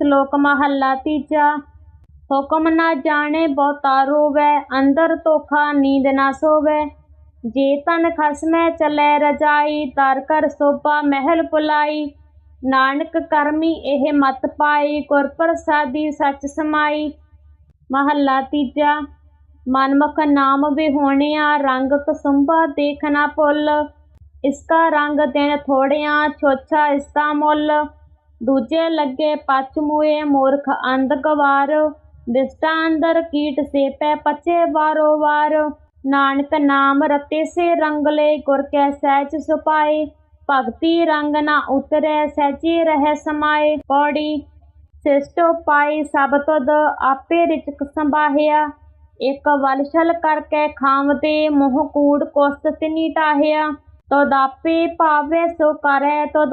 ਸ਼ਲੋਕ ਮਹੱਲਾ ਤੀਜਾ। ਹੁਕਮ ਨਾ ਜਾਣੇ ਬਹੁਤਾ ਰੋਵੈ, ਅੰਦਰ ਧੋਖਾ ਨੀਂਦ ਨਾ ਸੋਵੈ। ਜੇ ਤਨ ਖਸਮੈ ਚਲੈ ਰਜਾਈ ਤਰ ਕਰ ਸੋਭਾ ਮਹਿਲ ਪੁਲਾਈ ਨਾਨਕ ਕਰਮੀ ਇਹ ਮਤ ਪਾਈ, ਗੁਰ ਪ੍ਰਸਾਦੀ ਸੱਚ ਸਮਾਈ। ਮਹੱਲਾ ਤੀਜਾ। ਮਨਮੁਖ ਨਾਮ ਵਿਹੋਣਿਆ, ਰੰਗ ਕਸੁੰਬਾ ਦੇਖ ਨਾ ਭੁੱਲ। ਇਸਕਾ ਰੰਗ ਦਿਨ ਥੋੜਿਆਂ, ਛੋਛਾ ਇਸਦਾ ਮੁੱਲ। ਦੂਜੇ ਲੱਗੇ ਪਚ ਮੂਏ ਮੂਰਖ ਅੰਧ ਗਵਾਰ, ਦਿਸਟਾ ਅੰਦਰ ਕੀਟ ਸੇ ਪੈ ਵਾਰੋ ਵਾਰ। ਨਾਨਕ ਨਾਮ ਰਤੇ ਸੇ ਰੰਗਲੇ ਗੁਰ ਕੈ ਸਹਿਜ ਸੁਪਾਏ ਭਗਤੀ ਰੰਗ ਨਾ ਉਤਰੈ, ਸਹਿਜੇ ਰਹਿ ਸਮਾਏ। ਪੌੜੀ ਸਿਸਟੋ ਪਾਈ ਸਭ ਤੁਧ ਆਪੇ ਰਿਚਕ ਸੰਭਾਹਿਆ। ਇੱਕ ਵਲਛਲ ਕਰਕੇ ਖਾਵਤੇ ਮੋਹ ਕੂੜ ਕੁਸਤ ਤਿਨੀ ਟਾਹਿਆ। ਤਦ ਆਪੇ ਭਾਵੇ ਸੋ ਕਰੈ ਤਦ